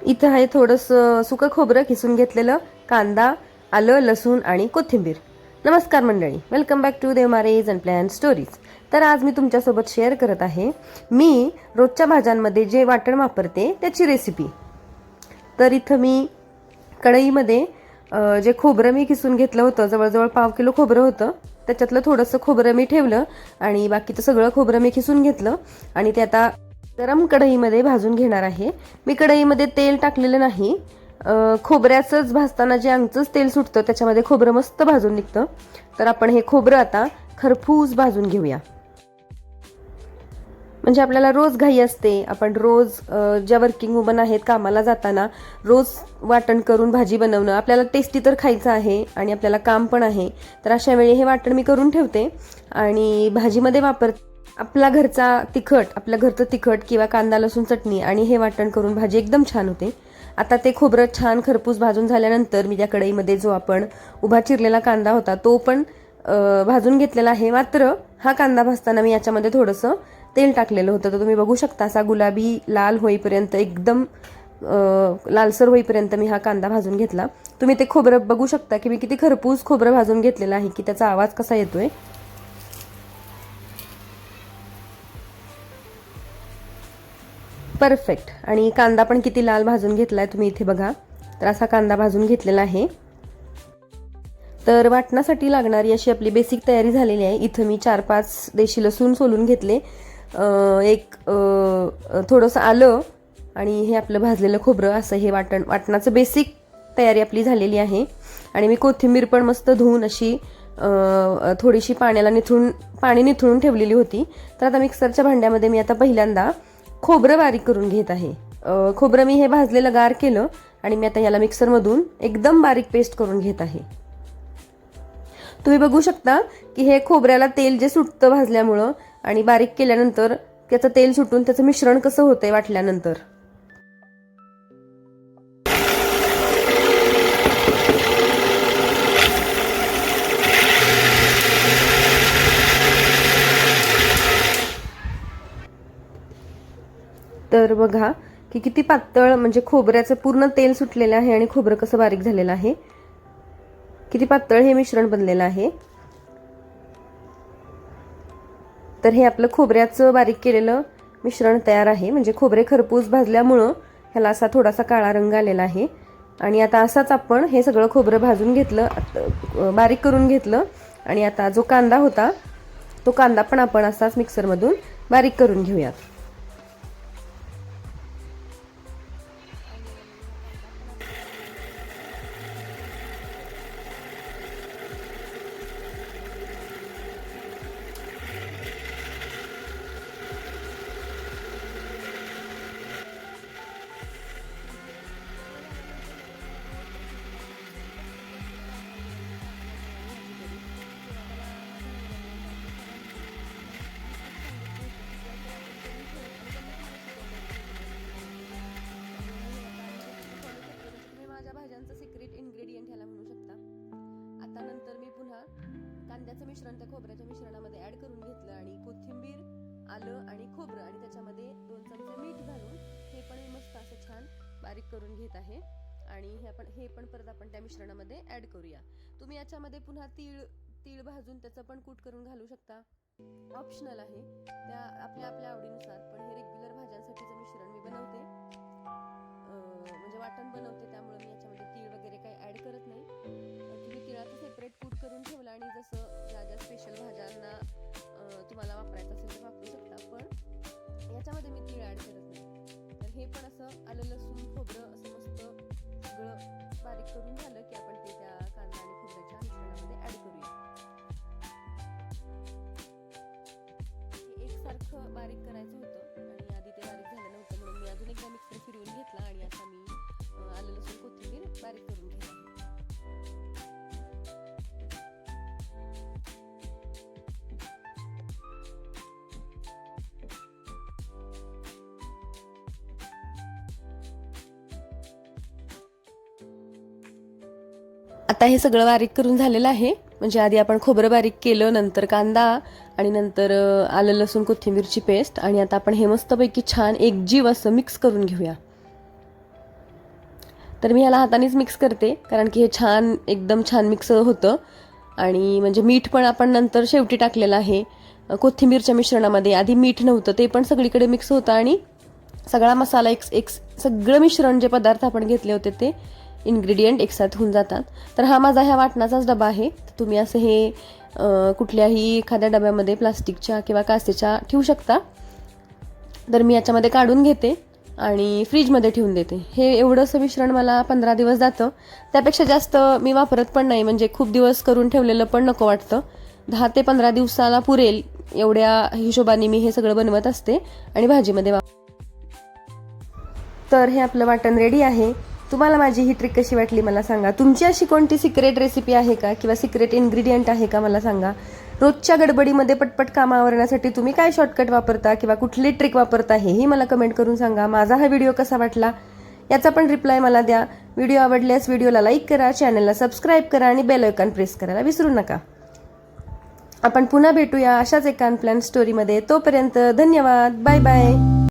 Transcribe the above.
इथं आहे थोडंसं सुकं खोबरं किसून घेतलेलं कांदा आलं लसूण आणि कोथिंबीर. नमस्कार मंडळी. वेलकम बॅक टू देवमारेज अँड प्लॅन स्टोरीज तर आज मी तुमच्यासोबत शेअर करत आहे. मी रोजच्या भाज्यांमध्ये जे वाटण वापरते त्याची रेसिपी तर इथं मी कढईमध्ये जे खोबरं मी किसून घेतलं होतं जवळजवळ पाव किलो खोबरं होतं त्याच्यातलं थोडंसं खोबरं मी ठेवलं आणि बाकीचं सगळं खोबरं मी किसून घेतलं आणि ते आता गरम कढईमध्ये भाजून घेणार आहे. मी कढईमध्ये तेल टाकलेलं नाही. खोबऱ्याचंच भाजताना जे अंगचंच तेल सुटतं त्याच्यामध्ये खोबरं मस्त भाजून निघतं. तर आपण हे खोबरं आता खरफूस भाजून घेऊया. म्हणजे आपल्याला रोज घाई असते. आपण रोज ज्या वर्किंग वुमन आहेत कामाला जाताना रोज वाटण करून भाजी बनवणं आपल्याला टेस्टी तर खायचं आहे आणि आपल्याला काम पण आहे. तर अशा वेळी हे वाटण मी करून ठेवते आणि भाजीमध्ये वापर आपला घरचा तिखट आपल्या घरचं तिखट किंवा कांदा लसूण चटणी आणि हे वाटण करून भाजी एकदम छान होते. आता ते खोबरं छान खरपूस भाजून झाल्यानंतर मी त्या कढईमध्ये जो आपण उभा चिरलेला कांदा होता तो पण भाजून घेतलेला आहे. मात्र हा कांदा भाजताना मी याच्यामध्ये थोडंसं तेल टाकलेलं होतं. तर तुम्ही बघू शकता असा गुलाबी लाल होईपर्यंत एकदम लालसर होईपर्यंत मी हा कांदा भाजून घेतला. तुम्ही ते खोबरं बघू शकता की मी किती खरपूस खोबरं भाजून घेतलेलं आहे की त्याचा आवाज कसा येतोय. परफेक्ट आणि कांदा पण किती लाल भाजून घेतला आहे तुम्ही इथे बघा. तर असा कांदा भाजून घेतलेला आहे. तर वाटणासाठी लागणारी अशी आपली बेसिक तयारी झालेली आहे. इथं मी चार पाच देशी लसूण सोलून घेतले. एक थोडंसं आलं आणि हे आपलं भाजलेलं खोबरं असं हे वाटण वाटणाचं बेसिक तयारी आपली झालेली आहे. आणि मी कोथिंबीर पण मस्त धुवून अशी थोडीशी पाण्याला निथळून पाणी निथळून ठेवलेली होती. तर आता मिक्सरच्या भांड्यामध्ये मी आता पहिल्यांदा खोबरं बारीक करून घेत आहे. खोबरं मी हे भाजलेलं गार केलं आणि मी आता याला मिक्सरमधून एकदम बारीक पेस्ट करून घेत आहे. तुम्ही बघू शकता की हे खोबऱ्याला तेल जे सुटतं भाजल्यामुळं आणि बारीक केल्यानंतर त्याचं तेल सुटून त्याचं मिश्रण कसं होतंय वाटल्यानंतर. तर बघा की किती पातळ म्हणजे खोबऱ्याचं पूर्ण तेल सुटलेलं आहे आणि खोबरं कसं बारीक झालेलं आहे. किती पातळ हे मिश्रण बनलेलं आहे. तर हे आपलं खोबऱ्याचं बारीक केलेलं मिश्रण तयार आहे. म्हणजे खोबरे खरपूस भाजल्यामुळं ह्याला असा थोडासा काळा रंग आलेला आहे. आणि आता असाच आपण हे सगळं खोबरं भाजून घेतलं बारीक करून घेतलं. आणि आता जो कांदा होता तो कांदा पण आपण असाच मिक्सरमधून बारीक करून घेऊयात. मिश्रण त्या खोबऱ्याच्या मिश्रणामध्ये ऍड करून घेतलं आणि कोथिंबीर आलं आणि खोबरं आणि त्याच्यामध्ये दोन चमचे मीठ घालून हे पण मी मस्त असं छान बारीक करून घेत आहे. आणि हे आपण हे पण परत आपण त्या मिश्रणामध्ये ऍड करूया. तुम्ही याच्यामध्ये पुन्हा तीळ तीळ भाजून त्याचं पण कूट करून घालू शकता. ऑप्शनल आहे. त्या आपल्या आपल्या आवडीनुसार. पण हे रेग्युलर भाज्यांसाठीचं मिश्रण मी बनवते. म्हणजे वाटण बनवते त्यामुळे मी याच्यामध्ये तीळ वगैरे काही ऍड करत नाही. सेपरेट कूट करून ठेवलं आणि जसं ज्या ज्या स्पेशल भाज्यांना तुम्हाला वापरायचं असेल तर वापरू शकता. पण याच्यामध्ये मी तीळ ॲड करत नाही. तर हे पण असं आलं लसूण खोबरं असं मस्त सगळं बारीक करून झालं की आपण ते त्या कांदा आणि खोबऱ्याच्या मिश्रणामध्ये ॲड करूया. हे एकसारखं बारीक करायचं आता हे सगळं बारीक करून झालेलं आहे. म्हणजे आधी आपण खोबरं बारीक केलं नंतर कांदा आणि नंतर आलं लसूण कोथिंबीरची पेस्ट आणि आता आपण हे मस्तपैकी छान एकजीव असं मिक्स करून घेऊया. तर मी ह्याला हातानेच मिक्स करते कारण की हे छान एकदम छान मिक्स होतं. आणि म्हणजे मीठ पण आपण नंतर शेवटी टाकलेलं आहे. कोथिंबीरच्या मिश्रणामध्ये. आधी मीठ नव्हतं ते पण सगळीकडे मिक्स होतं आणि सगळा मसाला एक एक सगळं मिश्रण जे पदार्थ आपण घेतले होते ते इन्ग्रेडियंट एकसाथ होऊन जातात. तर हा माझा ह्या वाटणाचाच डबा आहे. तुम्ही असं हे कुठल्याही एखाद्या डब्यामध्ये प्लास्टिकच्या किंवा काचेच्या ठेवू शकता. तर मी याच्यामध्ये काढून घेते आणि फ्रीजमध्ये ठेवून देते. हे एवढंसं मिश्रण मला पंधरा दिवस जातं. त्यापेक्षा जास्त मी वापरत पण नाही. म्हणजे खूप दिवस करून ठेवलेलं पण नको वाटतं. दहा ते पंधरा दिवसाला पुरेल एवढ्या हिशोबाने मी हे सगळं बनवत असते आणि भाजीमध्ये वा तर हे आपलं वाटण रेडी आहे. तुम्हाला माझी ही ट्रिक कशी वाटली मला सांगा. तुमची अशी कोणती सिक्रेट रेसिपी आहे का? किंवा सिक्रेट इन्ग्रेडियंट आहे का मला सांगा. रोजच्या गडबडीमध्ये पटपट कामं आवरण्यासाठी तुम्ही काय शॉर्टकट वापरता किंवा कुठली ट्रिक वापरता हेही मला कमेंट करून सांगा. माझा हा व्हिडिओ कसा वाटला? याचा पण रिप्लाय मला द्या. व्हिडिओ आवडल्यास व्हिडिओला लाईक करा चॅनलला सबस्क्राईब करा आणि बेल आयकॉन प्रेस करायला विसरू नका. आपण पुन्हा भेटूया अशाच एका अनप्लॅन स्टोरीमध्ये तोपर्यंत धन्यवाद. Bye bye